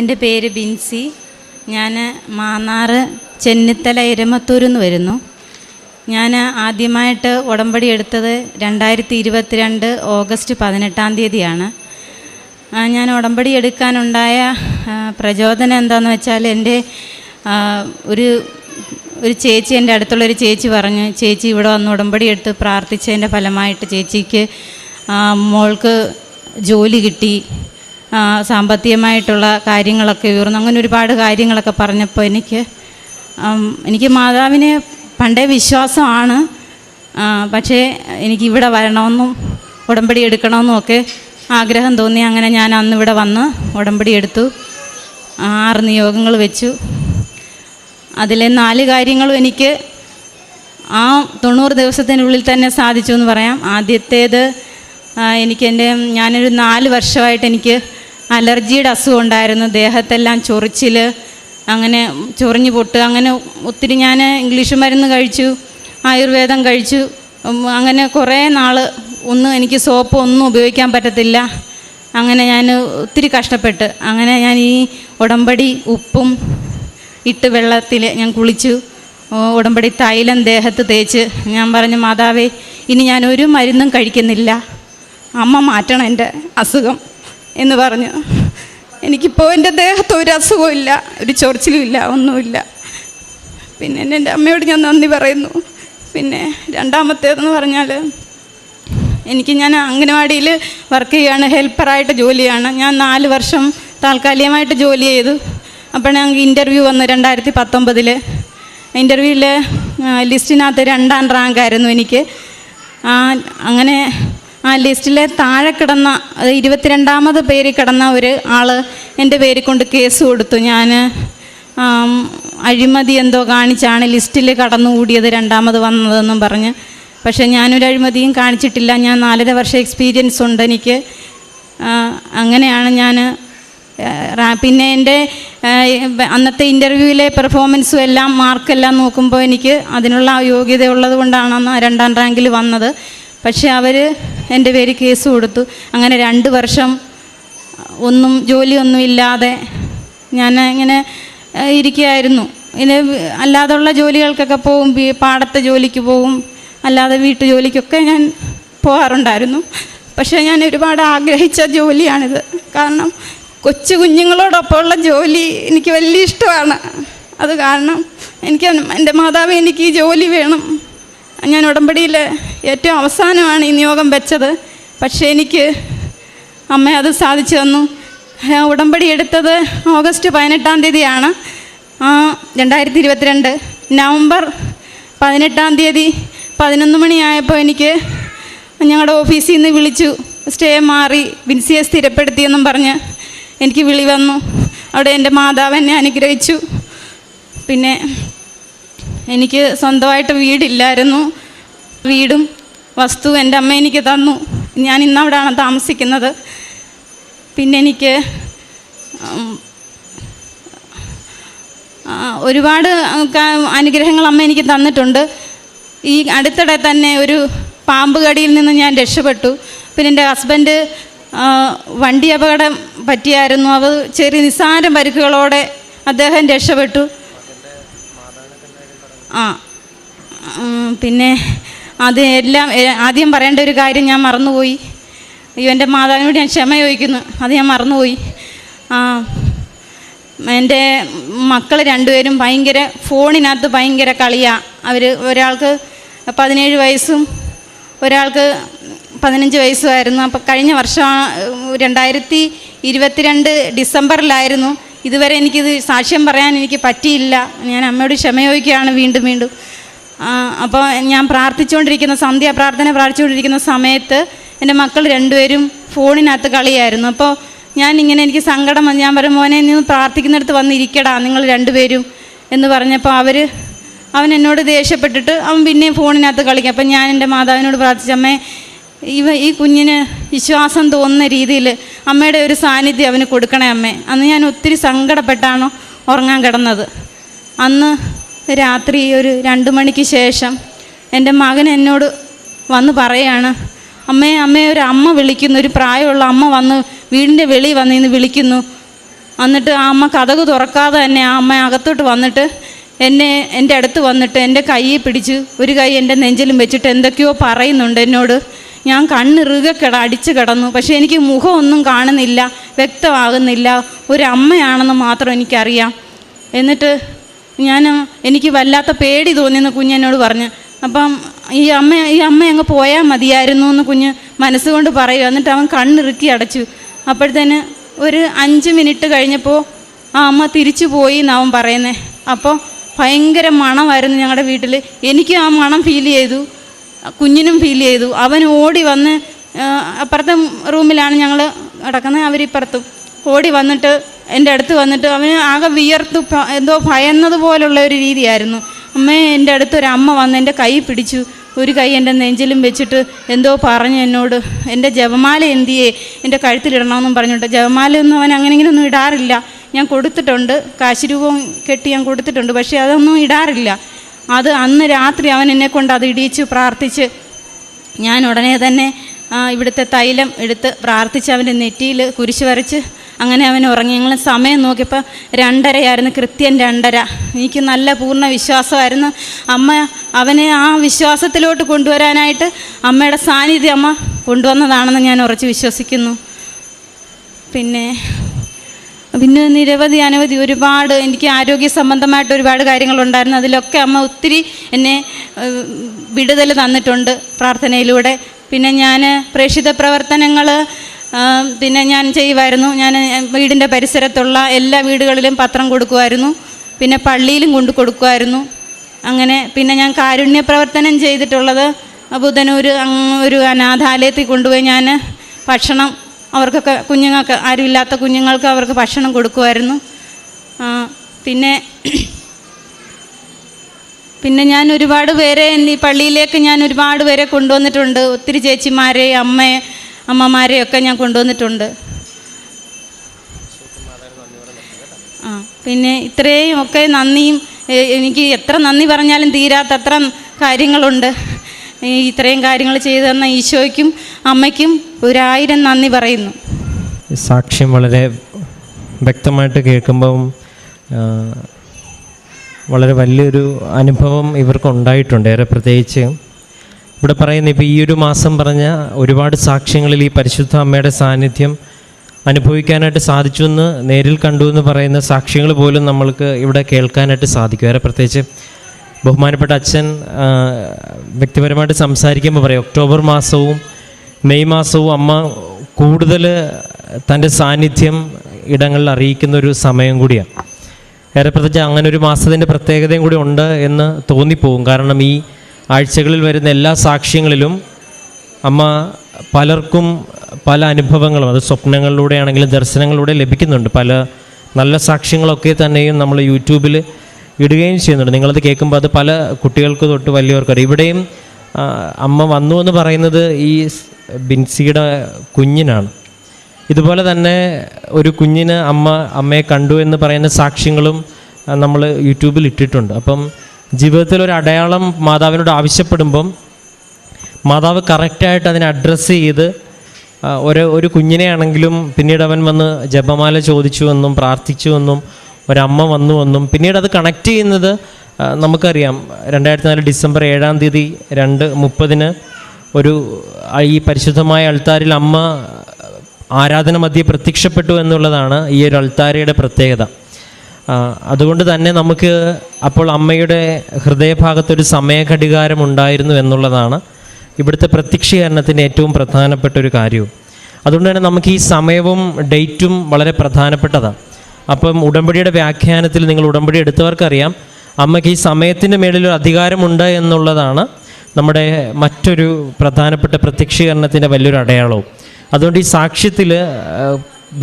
എന്റെ പേര് ബിൻസി. ഞാൻ മാന്നാറ് ചെന്നിത്തല ഇരമത്തൂരിൽ നിന്ന് വരുന്നു. ഞാൻ ആദ്യമായിട്ട് ഉടമ്പടി എടുത്തത് രണ്ടായിരത്തി ഇരുപത്തിരണ്ട് ഓഗസ്റ്റ് പതിനെട്ടാം തീയതിയാണ്. ഞാൻ ഉടമ്പടി എടുക്കാനുണ്ടായ പ്രചോദനം എന്താണെന്ന് വെച്ചാൽ എന്റെ ഒരു ഒരു ചേച്ചി എന്റെ അടുത്തുള്ളൊരു ചേച്ചി പറഞ്ഞു ചേച്ചി ഇവിടെ വന്ന് ഉടമ്പടി എടുത്ത് പ്രാർത്ഥിച്ചതിന്റെ ഫലമായിട്ട് ചേച്ചിക്ക് മോൾക്ക് ജോലി കിട്ടി. സാമ്പത്തികമായിട്ടുള്ള കാര്യങ്ങളൊക്കെ ഉയർന്നു. അങ്ങനെ ഒരുപാട് കാര്യങ്ങളൊക്കെ പറഞ്ഞപ്പോൾ എനിക്ക് എനിക്ക് മാതാവിനെ പണ്ടേ വിശ്വാസമാണ്. പക്ഷേ എനിക്ക് ഇവിടെ വരണമെന്നും ഉടമ്പടി എടുക്കണമെന്നും ഒക്കെ ആഗ്രഹം തോന്നി. അങ്ങനെ ഞാൻ അന്ന് ഇവിടെ വന്ന് ഉടമ്പടി എടുത്തു. ആറ് നിയോഗങ്ങൾ വെച്ചു. അതിലെ നാല് കാര്യങ്ങളും എനിക്ക് ആ തൊണ്ണൂറ് ദിവസത്തിനുള്ളിൽ തന്നെ സാധിച്ചു എന്ന് പറയാം. ആദ്യത്തേത് എനിക്ക് എന്റെ ഞാനൊരു നാല് വർഷമായിട്ട് എനിക്ക് അലർജിയുടെ അസുഖം ഉണ്ടായിരുന്നു. ദേഹത്തെല്ലാം ചൊറിച്ചിൽ അങ്ങനെ ചൊറിഞ്ഞു പൊട്ട് അങ്ങനെ ഒത്തിരി ഞാൻ ഇംഗ്ലീഷ് മരുന്ന് കഴിച്ചു ആയുർവേദം കഴിച്ചു. അങ്ങനെ കുറേ നാൾ ഒന്നും എനിക്ക് സോപ്പ് ഒന്നും ഉപയോഗിക്കാൻ പറ്റത്തില്ല. അങ്ങനെ ഞാൻ ഒത്തിരി കഷ്ടപ്പെട്ട്. അങ്ങനെ ഞാൻ ഈ ഉടമ്പടി ഉപ്പും ഇട്ട് വെള്ളത്തിൽ ഞാൻ കുളിച്ചു. ഉടമ്പടി തൈലം ദേഹത്ത് തേച്ച്. ഞാൻ പറഞ്ഞു മാതാവേ ഇനി ഞാൻ ഒരു മരുന്നും കഴിക്കുന്നില്ല. അമ്മ മാറ്റണം എന്റെ അസുഖം. എന്ന് പറഞ്ഞു. എനിക്കിപ്പോൾ എന്റെ ദേഹത്ത് ഒരു അസുഖവും ഇല്ല ഒരു ചൊറിച്ചിലും ഇല്ല ഒന്നുമില്ല. പിന്നെ എന്റെ അമ്മയോട് ഞാൻ നന്ദി പറയുന്നു. പിന്നെ രണ്ടാമത്തേതെന്ന് പറഞ്ഞാൽ എനിക്ക് ഞാൻ അംഗനവാടിയിൽ വർക്ക് ചെയ്യുകയാണ് ഹെൽപ്പറായിട്ട് ജോലിയാണ് ഞാൻ നാല് വർഷം താൽക്കാലികമായിട്ട് ജോലി ചെയ്തു. അപ്പോൾ ഞങ്ങൾക്ക് ഇന്റർവ്യൂ വന്നു രണ്ടായിരത്തി പത്തൊമ്പതിൽ ഇന്റർവ്യൂവിൽ ലിസ്റ്റിനകത്ത് രണ്ടാം റാങ്കായിരുന്നു എനിക്ക്. ആ, അങ്ങനെ ആ ലിസ്റ്റിലെ താഴെ കിടന്ന അത് ഇരുപത്തിരണ്ടാമത് പേര് കിടന്ന ഒരു ആൾ എന്റെ പേര് കൊണ്ട് കേസ് കൊടുത്തു. ഞാൻ അഴിമതി എന്തോ കാണിച്ചാണ് ലിസ്റ്റിൽ കടന്നുകൂടിയത് രണ്ടാമത് വന്നതെന്നും പറഞ്ഞ്. പക്ഷേ ഞാനൊരു അഴിമതിയും കാണിച്ചിട്ടില്ല. ഞാൻ നാലര വർഷം എക്സ്പീരിയൻസ് ഉണ്ട് എനിക്ക്. അങ്ങനെയാണ് ഞാൻ പിന്നെ എന്റെ അന്നത്തെ ഇന്റർവ്യൂവിലെ പെർഫോമൻസും എല്ലാം മാർക്കെല്ലാം നോക്കുമ്പോൾ എനിക്ക് അതിനുള്ള യോഗ്യത ഉള്ളത് കൊണ്ടാണ് രണ്ടാം റാങ്കിൽ വന്നത്. പക്ഷേ അവർ എന്റെ പേര് കേസ് കൊടുത്തു. അങ്ങനെ രണ്ട് വർഷം ഒന്നും ജോലിയൊന്നും ഇല്ലാതെ ഞാൻ ഇങ്ങനെ ഇരിക്കുകയായിരുന്നു. പിന്നെ അല്ലാതുള്ള ജോലികൾക്കൊക്കെ പോകും പാടത്തെ ജോലിക്ക് പോകും അല്ലാതെ വീട്ടു ജോലിക്കൊക്കെ ഞാൻ പോകാറുണ്ടായിരുന്നു. പക്ഷേ ഞാൻ ഒരുപാട് ആഗ്രഹിച്ച ജോലിയാണിത്. കാരണം കൊച്ചു കുഞ്ഞുങ്ങളോടൊപ്പമുള്ള ജോലി എനിക്ക് വലിയ ഇഷ്ടമാണ്. അത് കാരണം എനിക്ക് എന്റെ മാതാവ് എനിക്ക് ഈ ജോലി വേണം. ഞാൻ ഉടമ്പടിയിൽ ഏറ്റവും അവസാനമാണ് ഈ നിയോഗം വെച്ചത്. പക്ഷേ എനിക്ക് അമ്മ അത് സാധിച്ചു തന്നു. ഉടമ്പടി എടുത്തത് ഓഗസ്റ്റ് പതിനെട്ടാം തീയതിയാണ്. രണ്ടായിരത്തി ഇരുപത്തിരണ്ട് നവംബർ പതിനെട്ടാം തീയതി പതിനൊന്ന് മണിയായപ്പോൾ എനിക്ക് ഞങ്ങളുടെ ഓഫീസിൽ നിന്ന് വിളിച്ചു. സ്റ്റേ മാറി വിൻസിയെ സ്ഥിരപ്പെടുത്തിയെന്നും പറഞ്ഞ് എനിക്ക് വിളി വന്നു. അവിടെ എന്റെ മാതാവ് എന്നെ അനുഗ്രഹിച്ചു. പിന്നെ എനിക്ക് സ്വന്തമായിട്ട് വീടില്ലായിരുന്നു. വീടും വസ്തു എന്റെ അമ്മ എനിക്ക് തന്നു. ഞാൻ ഇന്നവിടെയാണ് താമസിക്കുന്നത്. പിന്നെ എനിക്ക് ഒരുപാട് അനുഗ്രഹങ്ങൾ അമ്മ എനിക്ക് തന്നിട്ടുണ്ട്. ഈ അടുത്തിടെ തന്നെ ഒരു പാമ്പ് കടിയിൽ നിന്ന് ഞാൻ രക്ഷപ്പെട്ടു. പിന്നെ എന്റെ ഹസ്ബൻഡ് വണ്ടി അപകടം പറ്റിയായിരുന്നു. അത് ചെറിയ നിസ്സാര പരിക്കുകളോടെ അദ്ദേഹം രക്ഷപ്പെട്ടു. ആ പിന്നെ അത് എല്ലാം ആദ്യം പറയേണ്ട ഒരു കാര്യം ഞാൻ മറന്നുപോയി. അയ്യോ എന്റെ മാതാവിനോട് ഞാൻ ക്ഷമ ചോദിക്കുന്നു. അത് ഞാൻ മറന്നുപോയി. ആ എന്റെ മക്കൾ രണ്ടുപേരും ഭയങ്കര ഫോണിനകത്ത് ഭയങ്കര കളിയാണ് അവർ ഒരാൾക്ക് പതിനേഴ് വയസ്സും ഒരാൾക്ക് പതിനഞ്ച് വയസ്സുമായിരുന്നു അപ്പോൾ കഴിഞ്ഞ വർഷം രണ്ടായിരത്തി ഇരുപത്തിരണ്ട് ഡിസംബറിലായിരുന്നു. ഇതുവരെ എനിക്കിത് സാക്ഷ്യം പറയാൻ എനിക്ക് പറ്റിയില്ല. ഞാൻ അമ്മയോട് ക്ഷമയോഗിക്കുകയാണ് വീണ്ടും വീണ്ടും. അപ്പോൾ ഞാൻ പ്രാർത്ഥിച്ചുകൊണ്ടിരിക്കുന്ന സന്ധ്യ പ്രാർത്ഥന പ്രാർത്ഥിച്ചുകൊണ്ടിരിക്കുന്ന സമയത്ത് എന്റെ മക്കൾ രണ്ടുപേരും ഫോണിനകത്ത് കളിയായിരുന്നു. അപ്പോൾ ഞാൻ ഇങ്ങനെ എനിക്ക് സങ്കടം വന്നു. ഞാൻ പറയും മോനെ നീ പ്രാർത്ഥിക്കുന്നിടത്ത് വന്നിരിക്കടാ നിങ്ങൾ രണ്ടുപേരും. എന്ന് പറഞ്ഞപ്പോൾ അവർ അവൻ എന്നോട് ദേഷ്യപ്പെട്ടിട്ട് അവൻ പിന്നെയും ഫോണിനകത്ത് കളിക്കും. അപ്പം ഞാൻ എന്റെ മാതാവിനോട് പ്രാർത്ഥിച്ചമ്മേ ഇവ ഈ കുഞ്ഞിന് വിശ്വാസം തോന്നുന്ന രീതിയിൽ അമ്മയുടെ ഒരു സാന്നിധ്യം അവന് കൊടുക്കണേ അമ്മേ. അന്ന് ഞാൻ ഒത്തിരി സങ്കടപ്പെട്ടാണ് ഉറങ്ങാൻ കിടന്നത്. അന്ന് രാത്രി ഒരു രണ്ട് മണിക്ക് ശേഷം എന്റെ മകൻ എന്നോട് വന്ന് പറയാണ് അമ്മേ അമ്മയെ ഒരു അമ്മ വിളിക്കുന്നു ഒരു പ്രായമുള്ള അമ്മ വന്ന് വീടിന്റെ വെളി വന്ന് ഇന്ന് വിളിക്കുന്നു. എന്നിട്ട് ആ അമ്മ കഥക് തുറക്കാതെ തന്നെ ആ അമ്മ അകത്തോട്ട് വന്നിട്ട് എന്നെ എന്റെ അടുത്ത് വന്നിട്ട് എന്റെ കൈയെ പിടിച്ച് ഒരു കൈ എന്റെ നെഞ്ചിലും വെച്ചിട്ട് എന്തൊക്കെയോ പറയുന്നുണ്ട് എന്നോട്. ഞാൻ കണ്ണിറുകെ കിട അടിച്ചു കിടന്നു. പക്ഷേ എനിക്ക് മുഖമൊന്നും കാണുന്നില്ല വ്യക്തമാകുന്നില്ല. ഒരു മാത്രം എനിക്കറിയാം. എന്നിട്ട് ഞാൻ എനിക്ക് വല്ലാത്ത പേടി തോന്നിയെന്ന് കുഞ്ഞെന്നോട് പറഞ്ഞു. അപ്പം ഈ അമ്മ ഈ അമ്മ അങ്ങ് പോയാൽ മതിയായിരുന്നു എന്ന് കുഞ്ഞ് മനസ്സുകൊണ്ട് പറയുക എന്നിട്ട് അവൻ കണ്ണിറുക്കി അടച്ചു. അപ്പോഴത്തേന് ഒരു അഞ്ച് മിനിറ്റ് കഴിഞ്ഞപ്പോൾ ആ അമ്മ തിരിച്ചു പോയി എന്നാവും പറയുന്നത് അപ്പോൾ ഭയങ്കര മണമായിരുന്നു ഞങ്ങളുടെ വീട്ടിൽ എനിക്ക് ആ മണം ഫീൽ ചെയ്തു. കുഞ്ഞിനും ഫീൽ ചെയ്തു. അവൻ ഓടി വന്ന് അപ്പുറത്തെ റൂമിലാണ് ഞങ്ങൾ കിടക്കുന്നത് അവരിപ്പുറത്തും ഓടി വന്നിട്ട് എന്റെ അടുത്ത് വന്നിട്ട് അവന് ആകെ വിയർത്തു എന്തോ ഭയന്നതുപോലുള്ള ഒരു രീതിയായിരുന്നു. അമ്മേ എന്റെ അടുത്ത് ഒരു അമ്മ വന്ന് എന്റെ കൈ പിടിച്ചു. ഒരു കൈ എന്റെ നെഞ്ചിലും വെച്ചിട്ട് എന്തോ പറഞ്ഞു എന്നോട് എന്റെ ജപമാല എന്തിയേ? എന്റെ കഴുത്തിലിടണമെന്നും പറഞ്ഞിട്ട് ജപമാലയൊന്നും അവൻ അങ്ങനെയെങ്കിലൊന്നും ഇടാറില്ല. ഞാൻ കൊടുത്തിട്ടുണ്ട്. കാശ് രൂപം കെട്ടി ഞാൻ കൊടുത്തിട്ടുണ്ട്. പക്ഷേ അതൊന്നും ഇടാറില്ല. അത് അന്ന് രാത്രി അവൻ എന്നെ കൊണ്ട് അത് ഇടിയിച്ച് പ്രാർത്ഥിച്ച് ഞാൻ ഉടനെ തന്നെ ഇവിടുത്തെ തൈലം എടുത്ത് പ്രാർത്ഥിച്ച് അവന്റെ നെറ്റിയിൽ കുരിശ് വരച്ച് അങ്ങനെ അവൻ ഉറങ്ങി. ഞങ്ങൾ സമയം നോക്കിയപ്പോൾ രണ്ടരയായിരുന്നു കൃത്യം രണ്ടര. എനിക്ക് നല്ല പൂർണ വിശ്വാസമായിരുന്നു. അമ്മ അവനെ ആ വിശ്വാസത്തിലോട്ട് കൊണ്ടുവരാനായിട്ട് അമ്മയുടെ സാന്നിധ്യം അമ്മ കൊണ്ടുവന്നതാണെന്ന് ഞാൻ ഉറച്ച് വിശ്വസിക്കുന്നു. പിന്നെ പിന്നെ നിരവധി അനവധി ഒരുപാട് എനിക്ക് ആരോഗ്യ സംബന്ധമായിട്ട് ഒരുപാട് കാര്യങ്ങളുണ്ടായിരുന്നു. അതിലൊക്കെ അമ്മ ഒത്തിരി എന്നെ വിടുതൽ തന്നിട്ടുണ്ട് പ്രാർത്ഥനയിലൂടെ. പിന്നെ ഞാൻ പ്രേക്ഷിത പ്രവർത്തനങ്ങൾ പിന്നെ ഞാൻ ചെയ്യുമായിരുന്നു ഞാൻ വീടിന്റെ പരിസരത്തുള്ള എല്ലാ വീടുകളിലും പത്രം കൊടുക്കുമായിരുന്നു പിന്നെ പള്ളിയിലും കൊണ്ടു കൊടുക്കുമായിരുന്നു അങ്ങനെ പിന്നെ ഞാൻ കാരുണ്യ പ്രവർത്തനം ചെയ്തിട്ടുള്ളത് ബുധനൂർ ഒരു അനാഥാലയത്തിൽ കൊണ്ടുപോയി ഞാൻ ഭക്ഷണം അവർക്കൊക്കെ കുഞ്ഞുങ്ങൾക്ക് ആരുമില്ലാത്ത കുഞ്ഞുങ്ങൾക്ക് അവർക്ക് ഭക്ഷണം കൊടുക്കുമായിരുന്നു. പിന്നെ പിന്നെ ഞാൻ ഒരുപാട് പേരെ ഈ പള്ളിയിലേക്ക് ഞാൻ ഒരുപാട് പേരെ കൊണ്ടുവന്നിട്ടുണ്ട്. ഒത്തിരി ചേച്ചിമാരെ അമ്മയെ അമ്മമാരെയൊക്കെ ഞാൻ കൊണ്ടുവന്നിട്ടുണ്ട്. ആ പിന്നെ ഇത്രയും ഒക്കെ നന്ദിയും എനിക്ക് എത്ര നന്ദി പറഞ്ഞാലും തീരാത്തത്ര കാര്യങ്ങളുണ്ട്. ഇത്രയും കാര്യങ്ങൾ ചെയ്തു തന്ന ഈശോയ്ക്കും അമ്മയ്ക്കും ഒരായിരം നന്ദി പറയുന്നു. സാക്ഷ്യം വളരെ വ്യക്തമായിട്ട് കേൾക്കുമ്പം വളരെ വലിയൊരു അനുഭവം ഇവർക്ക് ഉണ്ടായിട്ടുണ്ട് ഏറെ പ്രത്യേകിച്ച് ഇവിടെ പറയുന്ന ഇപ്പോൾ ഈ ഒരു മാസം പറഞ്ഞ ഒരുപാട് സാക്ഷ്യങ്ങളിൽ ഈ പരിശുദ്ധ അമ്മയുടെ സാന്നിധ്യം അനുഭവിക്കാനായിട്ട് സാധിച്ചു എന്ന് നേരിൽ കണ്ടു എന്ന് പറയുന്ന സാക്ഷ്യങ്ങൾ പോലും നമ്മൾക്ക് ഇവിടെ കേൾക്കാനായിട്ട് സാധിക്കും. ഏറെ പ്രത്യേകിച്ച് ബഹുമാനപ്പെട്ട അച്ഛൻ വ്യക്തിപരമായിട്ട് സംസാരിക്കുമ്പോൾ പറയും ഒക്ടോബർ മാസവും മെയ് മാസവും അമ്മ കൂടുതൽ തന്റെ സാന്നിധ്യം ഇടങ്ങളിൽ അറിയിക്കുന്ന ഒരു സമയം കൂടിയാണ്. ഏറെ പ്രത്യേകിച്ച് അങ്ങനെ ഒരു മാസത്തിന്റെ പ്രത്യേകതയും കൂടി ഉണ്ട് എന്ന് തോന്നിപ്പോവും കാരണം ഈ ആഴ്ചകളിൽ വരുന്ന എല്ലാ സാക്ഷ്യങ്ങളിലും അമ്മ പലർക്കും പല അനുഭവങ്ങളും അത് സ്വപ്നങ്ങളിലൂടെയാണെങ്കിലും ദർശനങ്ങളിലൂടെ ലഭിക്കുന്നുണ്ട്. പല നല്ല സാക്ഷ്യങ്ങളൊക്കെ തന്നെയും നമ്മൾ യൂട്യൂബിൽ ഇടുകയും ചെയ്യുന്നുണ്ട്. നിങ്ങളത് കേൾക്കുമ്പോൾ അത് പല കുട്ടികൾക്ക് തൊട്ട് വലിയവർക്കറിയാം ഇവിടെയും അമ്മ വന്നു എന്ന് പറയുന്നത് ഈ ബിൻസിയുടെ കുഞ്ഞിനാണ്. ഇതുപോലെ തന്നെ ഒരു കുഞ്ഞിന് അമ്മ അമ്മയെ കണ്ടു എന്ന് പറയുന്ന സാക്ഷ്യങ്ങളും നമ്മൾ യൂട്യൂബിൽ ഇട്ടിട്ടുണ്ട്. അപ്പം ജീവിതത്തിൽ ഒരു അടയാളം മാതാവിനോട് ആവശ്യപ്പെടുമ്പം മാതാവ് കറക്റ്റായിട്ട് അതിനെ അഡ്രസ്സ് ചെയ്ത് ഒരു ഒരു കുഞ്ഞിനെ ആണെങ്കിലും പിന്നീട് അവൻ വന്ന് ജപമാല ചോദിച്ചു എന്നും പ്രാർത്ഥിച്ചു എന്നും ഒരമ്മ വന്നു എന്നും പിന്നീട് അത് കണക്ട് ചെയ്യുന്നത് നമുക്കറിയാം. രണ്ടായിരത്തി നാല് ഡിസംബർ ഏഴാം തീയതി രണ്ട് മുപ്പതിന് ഒരു ഈ പരിശുദ്ധമായ അൾത്താരിൽ അമ്മ ആരാധന മധ്യ പ്രത്യക്ഷപ്പെട്ടു എന്നുള്ളതാണ് ഈ ഒരു അൾത്താരയുടെ പ്രത്യേകത. അതുകൊണ്ട് തന്നെ നമുക്ക് അപ്പോൾ അമ്മയുടെ ഹൃദയഭാഗത്തൊരു സമയഘടികാരം ഉണ്ടായിരുന്നു എന്നുള്ളതാണ് ഇവിടുത്തെ പ്രത്യക്ഷീകരണത്തിന്റെ ഏറ്റവും പ്രധാനപ്പെട്ട ഒരു കാര്യവും. അതുകൊണ്ട് തന്നെ നമുക്ക് ഈ സമയവും ഡേറ്റും വളരെ പ്രധാനപ്പെട്ടതാണ് അപ്പം ഉടമ്പടിയുടെ വ്യാഖ്യാനത്തിൽ നിങ്ങൾ ഉടമ്പടി എടുത്തവർക്കറിയാം അമ്മയ്ക്ക് ഈ സമയത്തിന്റെ മേളിൽ ഒരു അധികാരമുണ്ട് എന്നുള്ളതാണ് നമ്മുടെ മറ്റൊരു പ്രധാനപ്പെട്ട പ്രത്യക്ഷീകരണത്തിന്റെ വലിയൊരു അടയാളവും. അതുകൊണ്ട് ഈ സാക്ഷ്യത്തിൽ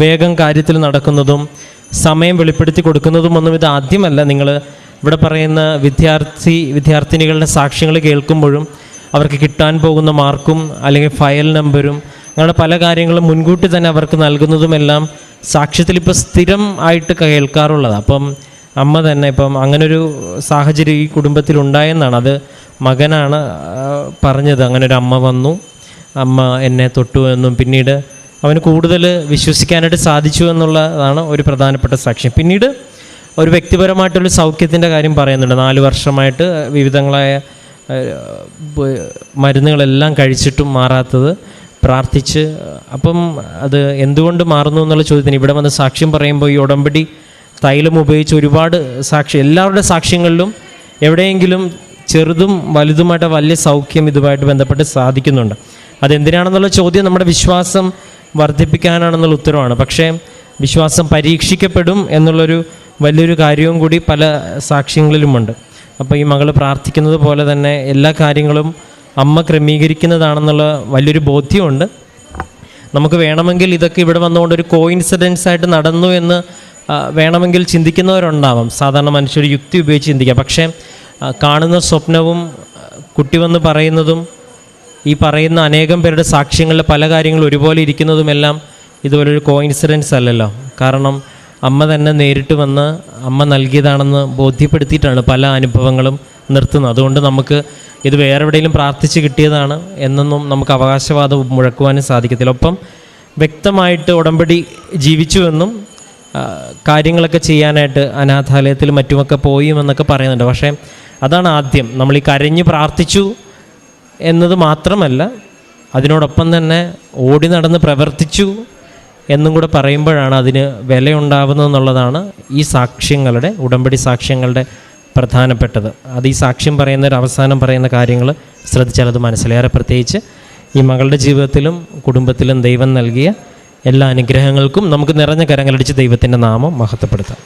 വേഗം കാര്യത്തിൽ നടക്കുന്നതും സമയം വെളിപ്പെടുത്തി കൊടുക്കുന്നതും ഒന്നും ഇത് ആദ്യമല്ല. നിങ്ങൾ ഇവിടെ പറയുന്ന വിദ്യാർത്ഥി വിദ്യാർത്ഥിനികളുടെ സാക്ഷ്യങ്ങൾ കേൾക്കുമ്പോഴും അവർക്ക് കിട്ടാൻ പോകുന്ന മാർക്കും അല്ലെങ്കിൽ ഫയൽ നമ്പരും അങ്ങനെ പല കാര്യങ്ങളും മുൻകൂട്ടി തന്നെ അവർക്ക് നൽകുന്നതുമെല്ലാം സാക്ഷ്യത്തിൽ ഇപ്പോൾ സ്ഥിരം ആയിട്ട് കേൾക്കാറുള്ളത്. അപ്പം അമ്മ തന്നെ ഇപ്പം അങ്ങനൊരു സാഹചര്യം ഈ കുടുംബത്തിൽ ഉണ്ടായെന്നാണ്. അത് മകനാണ് പറഞ്ഞത്. അങ്ങനെ ഒരു അമ്മ വന്നു. അമ്മ എന്നെ തൊട്ടു എന്നും പിന്നീട് അവന് കൂടുതൽ വിശ്വസിക്കാനായിട്ട് സാധിച്ചു എന്നുള്ളതാണ് ഒരു പ്രധാനപ്പെട്ട സാക്ഷ്യം. പിന്നീട് ഒരു വ്യക്തിപരമായിട്ടൊരു സൗഖ്യത്തിന്റെ കാര്യം പറയുന്നുണ്ട്. നാല് വർഷമായിട്ട് വിവിധങ്ങളായ മരുന്നുകളെല്ലാം കഴിച്ചിട്ടും മാറാത്തത് പ്രാർത്ഥിച്ച് അപ്പം അത് എന്തുകൊണ്ട് മാറുന്നു എന്നുള്ള ചോദ്യത്തിന് ഇവിടെ വന്ന് സാക്ഷ്യം പറയുമ്പോൾ ഈ ഉടമ്പടി തൈലം ഉപയോഗിച്ച് ഒരുപാട് സാക്ഷി എല്ലാവരുടെ സാക്ഷ്യങ്ങളിലും എവിടെയെങ്കിലും ചെറുതും വലുതുമായിട്ട് വലിയ സൗഖ്യം ഇതുമായിട്ട് ബന്ധപ്പെട്ട് സാധിക്കുന്നുണ്ട്. അതെന്തിനാണെന്നുള്ള ചോദ്യം നമ്മുടെ വിശ്വാസം വർദ്ധിപ്പിക്കാനാണെന്നുള്ള ഉത്തരവാണ്. പക്ഷേ വിശ്വാസം പരീക്ഷിക്കപ്പെടും എന്നുള്ളൊരു വലിയൊരു കാര്യവും കൂടി പല സാക്ഷ്യങ്ങളിലുമുണ്ട്. അപ്പോൾ ഈ മകൾ പ്രാർത്ഥിക്കുന്നത് പോലെ തന്നെ എല്ലാ കാര്യങ്ങളും അമ്മ ക്രമീകരിക്കുന്നതാണെന്നുള്ള വലിയൊരു ബോധ്യമുണ്ട്. നമുക്ക് വേണമെങ്കിൽ ഇതൊക്കെ ഇവിടെ വന്നുകൊണ്ട് ഒരു കോയിൻസിഡൻസ് ആയിട്ട് നടന്നു എന്ന് വേണമെങ്കിൽ ചിന്തിക്കുന്നവരുണ്ടാവാം. സാധാരണ മനുഷ്യർ യുക്തി ഉപയോഗിച്ച് ചിന്തിക്കാം. പക്ഷേ കാണുന്ന സ്വപ്നവും കുട്ടി വന്ന് പറയുന്നതും ഈ പറയുന്ന അനേകം പേരുടെ സാക്ഷ്യങ്ങളിൽ പല കാര്യങ്ങളും ഒരുപോലെ ഇരിക്കുന്നതുമെല്ലാം ഇതുപോലൊരു കോയിൻസിഡൻസ് അല്ലല്ലോ. കാരണം അമ്മ തന്നെ നേരിട്ട് വന്ന് അമ്മ നൽകിയതാണെന്ന് ബോധ്യപ്പെടുത്തിയിട്ടാണ് പല അനുഭവങ്ങളും നിർത്തുന്നത്. അതുകൊണ്ട് നമുക്ക് ഇത് വേറെ എവിടെയെങ്കിലും പ്രാർത്ഥിച്ച് കിട്ടിയതാണ് എന്നൊന്നും നമുക്ക് അവകാശവാദം മുഴക്കുവാനും സാധിക്കത്തില്ല. ഒപ്പം വ്യക്തമായിട്ട് ഉടമ്പടി ജീവിച്ചുവെന്നും കാര്യങ്ങളൊക്കെ ചെയ്യാനായിട്ട് അനാഥാലയത്തിൽ മറ്റുമൊക്കെ പോയി എന്നൊക്കെ പറയുന്നുണ്ട്. പക്ഷേ അതാണ് ആദ്യം. നമ്മൾ ഈ കരഞ്ഞ് പ്രാർത്ഥിച്ചു എന്നത് മാത്രമല്ല അതിനോടൊപ്പം തന്നെ ഓടി നടന്ന് പ്രവർത്തിച്ചു എന്നും കൂടെ പറയുമ്പോഴാണ് അതിന് വിലയുണ്ടാവുന്നതെന്നുള്ളതാണ് ഈ സാക്ഷ്യങ്ങളുടെ ഉടമ്പടി സാക്ഷ്യങ്ങളുടെ പ്രധാനപ്പെട്ടത്. അത് ഈ സാക്ഷ്യം പറയുന്ന ഒരു അവസാനം പറയുന്ന കാര്യങ്ങൾ ശ്രദ്ധിച്ചാൽ അത് മനസ്സിലേറെ പ്രത്യേകിച്ച് ഈ മകളുടെ ജീവിതത്തിലും കുടുംബത്തിലും ദൈവം നൽകിയ എല്ലാ അനുഗ്രഹങ്ങൾക്കും നമുക്ക് നിറഞ്ഞ കരങ്ങളടിച്ച് ദൈവത്തിന്റെ നാമം മഹത്വപ്പെടുത്താം.